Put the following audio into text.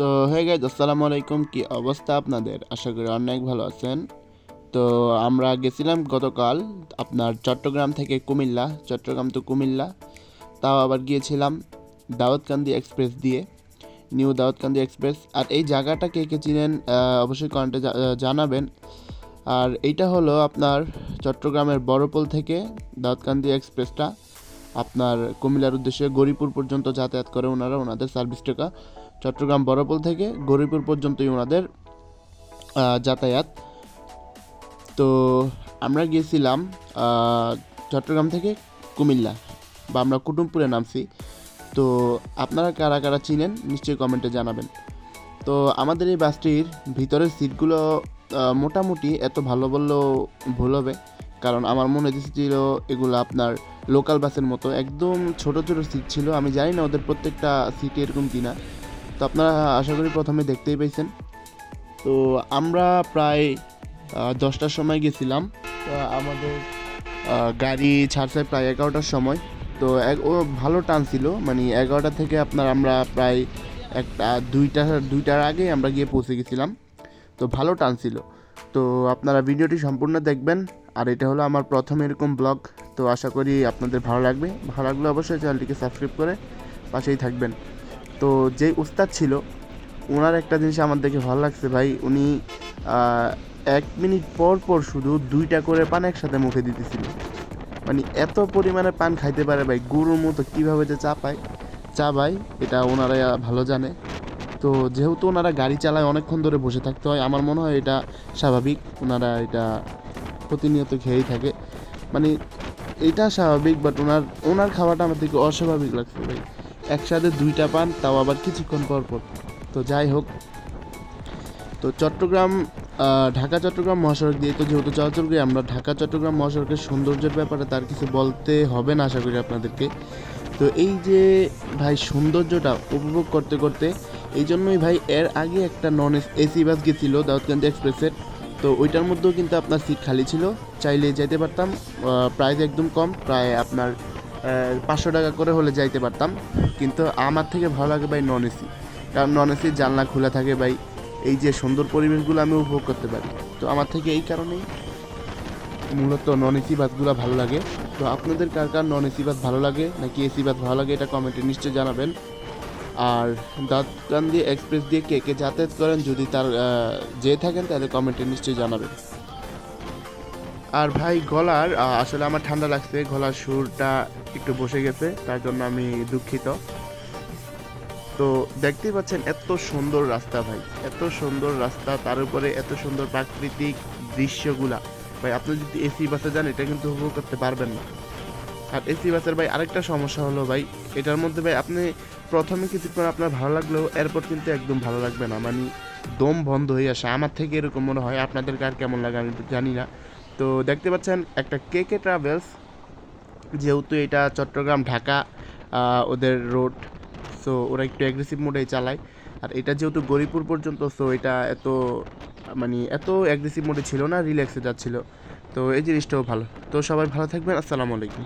তো হয়ে গেছে আসসালামু আলাইকুম। কি অবস্থা আপনাদের? আশা করি অনেক ভালো আছেন। তো, আমরা গেছিলাম গতকাল আপনার চট্টগ্রাম থেকে কুমিল্লা, চট্টগ্রাম তো কুমিল্লা। তাও আবার গিয়েছিলাম দাউদকান্দি এক্সপ্রেস দিয়ে, নিউ দাউদকান্দি এক্সপ্রেস। আর এই জায়গাটা কে কে চিনেন অবশ্যই কমেন্টে জানাবেন। আর এইটা হলো আপনার চট্টগ্রামের বড়পোল থেকে দাউদকান্দি এক্সপ্রেসটা। আপনার কুমিল্লার উদ্দেশ্যে গরিপুর পর্যন্ত যাতায়াত করে ওনারা ওনাদের সার্ভিস টাকা। চট্টগ্রাম বড়পোল থেকে গরিপুর পর্যন্তই ওনাদের যাতায়াত। তো আমরা গিয়েছিলাম চট্টগ্রাম থেকে কুমিল্লা বা আমরা কুটুমপুরে নামছি। তো আপনারা কারা কারা চিনেন নিশ্চয়ই কমেন্টে জানাবেন। তো আমাদের এই বাসটির ভিতরের সিটগুলো মোটামুটি এত ভালো বললেও ভুল হবে। কারণ আমার মনে হচ্ছিল এগুলো আপনার লোকাল বাসের মতো। একদম ছোট ছোট সিট ছিল। আমি জানি না ওদের প্রত্যেকটা সিট এরকম কিনা। তো আপনারা আশা করি প্রথমে দেখতেই পেয়েছেন তো আমরা প্রায় দশটার সময় গেছিলাম। আমাদের গাড়ি ছাড়ছে প্রায় এগারোটার সময়। তো এক- ও ভালো টান ছিল। মানে এগারোটা থেকে আপনার আমরা প্রায় একটা, দুইটা, দুইটার আগে আমরা গিয়ে পৌঁছে গেছিলাম। তো ভালো টান ছিল। তো আপনারা ভিডিওটি সম্পূর্ণ দেখবেন। আর এটা হলো আমার প্রথম এরকম ব্লগ তো আশা করি আপনাদের ভালো লাগবে। ভালো লাগলে অবশ্যই চ্যানেলটিকে সাবস্ক্রাইব করে পাশেই থাকবেন। তো যে উস্তাদ ছিল ওনার একটা জিনিস আমার দেখে ভালো লাগছে ভাই, উনি এক মিনিট পর পর শুধু দুইটা করে পান একসাথে মুখে দিতেছিল। মানে এত পরিমাণে পান খাইতে পারে ভাই, গরুর মতো কীভাবে যে চা পায় চা ভাই, এটা ওনারা ভালো জানে। তো যেহেতু ওনারা গাড়ি চালায় অনেকক্ষণ ধরে বসে থাকতে হয়, আমার মনে হয় এটা স্বাভাবিক। ওনারা এটা প্রতিনিয়ত খেয়েই থাকে। মানে এটা স্বাভাবিক বাট ওনার ওনার খাওয়াটা আমার থেকে অস্বাভাবিক লাগছে ভাই। একসাথে দুইটা পান, তাও আবার কিছুক্ষণ পর পর। তো যাই হোক, তো চট্টগ্রাম ঢাকা, চট্টগ্রাম মহাসড়ক দিয়ে তো যেহেতু চলাচল করি, আমরা ঢাকা, চট্টগ্রাম মহাসড়কের সৌন্দর্যের ব্যাপারে তার কিছু বলতে হবে না, আশা করি আপনাদেরকে। তো এই যে ভাই সৌন্দর্যটা উপভোগ করতে করতে, এই জন্যই ভাই এর আগে একটা নন এসি বাস গেছিল, দাউদকান্দি এক্সপ্রেসের তো ওইটার মধ্যেও কিন্তু আপনার সিট খালি ছিল। চাইলে যাইতে পারতাম প্রাইস একদম কম, প্রায় আপনার পাঁচশো টাকা করে হলে যাইতে পারতাম। কিন্তু আমার থেকে ভালো লাগে ভাই নন এসি কারণ নন এসির জানলা খোলা থাকে ভাই। এই যে সুন্দর পরিবেশগুলো আমি উপভোগ করতে পারি। তো আমার থেকে এই কারণেই মূলত নন এসি বাসগুলো ভালো লাগে। তো আপনাদের কার কার নন এসি বাস ভালো লাগে, নাকি এসি বাস ভালো লাগে, এটা কমেন্টে নিশ্চয়ই জানাবেন। আর দাঁতকান্দি এক্সপ্রেস দিয়ে কে কে যাতায়াত করেন, যদি তার যেয়ে থাকেন, তাহলে কমেন্টে নিশ্চয়ই জানাবেন। আর ভাই, গলার আসলে আমার ঠান্ডা লাগছে, গলার সুরটা একটু বসে গেছে, তার জন্য আমি দুঃখিত। তো দেখতেই পাচ্ছেন এত সুন্দর রাস্তা ভাই, এত সুন্দর রাস্তা, তার উপরে এত সুন্দর প্রাকৃতিক দৃশ্যগুলা। ভাই, আপনি যদি এসি বাসে যান, এটা কিন্তু উপভোগ করতে পারবেন না। আর এসি বাসের ভাই, আরেকটা সমস্যা হলো ভাই, এটার মধ্যে ভাই আপনি প্রথমে কিছুক্ষণ আপনার ভালো লাগলেও এরপর কিন্তু একদম ভালো লাগবে না মানে দম বন্ধ হয়ে আসে। আমার থেকে এরকম মনে হয় আপনাদের কার কেমন লাগে আমি জানি না। তো দেখতে পাচ্ছেন একটা কে কে ট্রাভেলস, যেহেতু এটা চট্টগ্রাম, ঢাকা ওদের রোড সো ওরা একটু অ্যাগ্রেসিভ মোডেই চালায়। আর এটা যেহেতু গরিপুর পর্যন্ত সো এটা এত মানে এত অ্যাগ্রেসিভ মোডে ছিল না রিল্যাক্সে যাচ্ছিল। তো এই জিনিসটাও ভালো। তো সবাই ভালো থাকবেন, আসসালামু আলাইকুম।